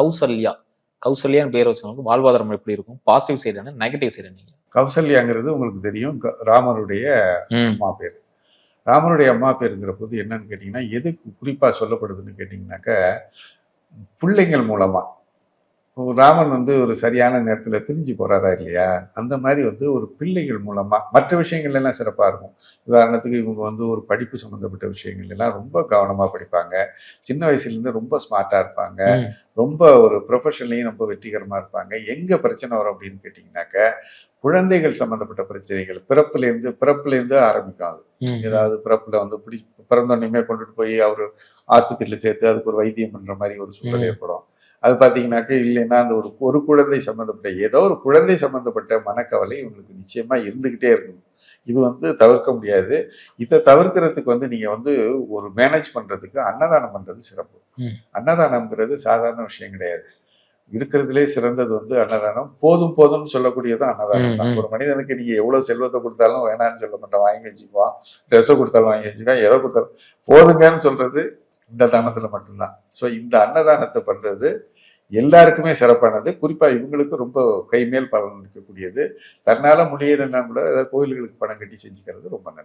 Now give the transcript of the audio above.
கௌசல்யா. கௌசல்யான்னு பேர் வச்சவங்களுக்கு வாழ்வாதாரம் எப்படி இருக்கும்? பாசிட்டிவ் சைடு என்ன நெகட்டிவ் சைடு நீங்க? கௌசல்யாங்கிறது உங்களுக்கு தெரியும். ராமருடைய அம்மா பேர். ராமருடைய அம்மா பேருங்கிற போது என்னன்னு கேட்டிங்கன்னா எதுக்கு குறிப்பாக சொல்லப்படுதுன்னு கேட்டிங்கனாக்கா பிள்ளைங்கள் மூலமா. இப்போ ராமன் வந்து ஒரு சரியான நேரத்தில் பிரிஞ்சு போறாரா இல்லையா? அந்த மாதிரி வந்து ஒரு பிள்ளைகள் மூலமா மற்ற விஷயங்கள் எல்லாம் சிறப்பாக இருக்கும். உதாரணத்துக்கு இவங்க வந்து ஒரு படிப்பு சம்மந்தப்பட்ட விஷயங்கள் எல்லாம் ரொம்ப கவனமாக படிப்பாங்க. சின்ன வயசுலேருந்து ரொம்ப ஸ்மார்ட்டாக இருப்பாங்க. ரொம்ப ஒரு ப்ரொஃபஷன்லையும் ரொம்ப வெற்றிகரமாக இருப்பாங்க. எங்கே பிரச்சனை வரும் அப்படின்னு கேட்டிங்கனாக்க குழந்தைகள் சம்மந்தப்பட்ட பிரச்சனைகள் பிறப்புலேருந்து பிறப்புலேருந்து ஆரம்பிக்கும் அது. ஏதாவது பிறப்புல வந்து பிடி பிறந்தோடனே கொண்டுட்டு போய் அவர் ஆஸ்பத்திரியில் சேர்த்து அதுக்கு ஒரு வைத்தியம் பண்ற மாதிரி ஒரு சூழல். ஏற்படும். அது பார்த்தீங்கன்னாக்க இல்லைன்னா அந்த ஒரு ஒரு குழந்தை சம்மந்தப்பட்ட ஏதோ ஒரு குழந்தை சம்மந்தப்பட்ட மனக்கவலை இவங்களுக்கு நிச்சயமா இருந்துகிட்டே இருக்கும் இது வந்து தவிர்க்க முடியாது. இதை தவிர்க்கிறதுக்கு வந்து நீங்க வந்து ஒரு மேனேஜ் பண்றதுக்கு அன்னதானம் பண்றது சிறப்பு. அன்னதானம்ங்கிறது சாதாரண விஷயம் கிடையாது. இருக்கிறதுலே சிறந்தது வந்து அன்னதானம். போதும் போதும்னு சொல்லக்கூடியது அன்னதானம் தான். ஒரு மனிதனுக்கு நீங்க எவ்வளவு செல்வத்தை கொடுத்தாலும் வேணாம்னு சொல்ல மாட்டேன் வாங்கி வச்சுக்குவான் ட்ரெஸ்ஸை கொடுத்தாலும் வாங்கி வச்சுக்குவான் எதை கொடுத்தாலும் போதுங்கன்னு சொல்றது இந்த தானத்துல மட்டும்தான். ஸோ இந்த அன்னதானத்தை பண்றது எல்லாருக்குமே சிறப்பானது. குறிப்பா இவங்களுக்கு ரொம்ப கைமேல் பலன் அளிக்கக்கூடியது. தன்னால முடியலைன்னா கூட ஏதாவது கோயில்களுக்கு பணம் கட்டி செஞ்சுக்கிறது ரொம்ப நல்லது.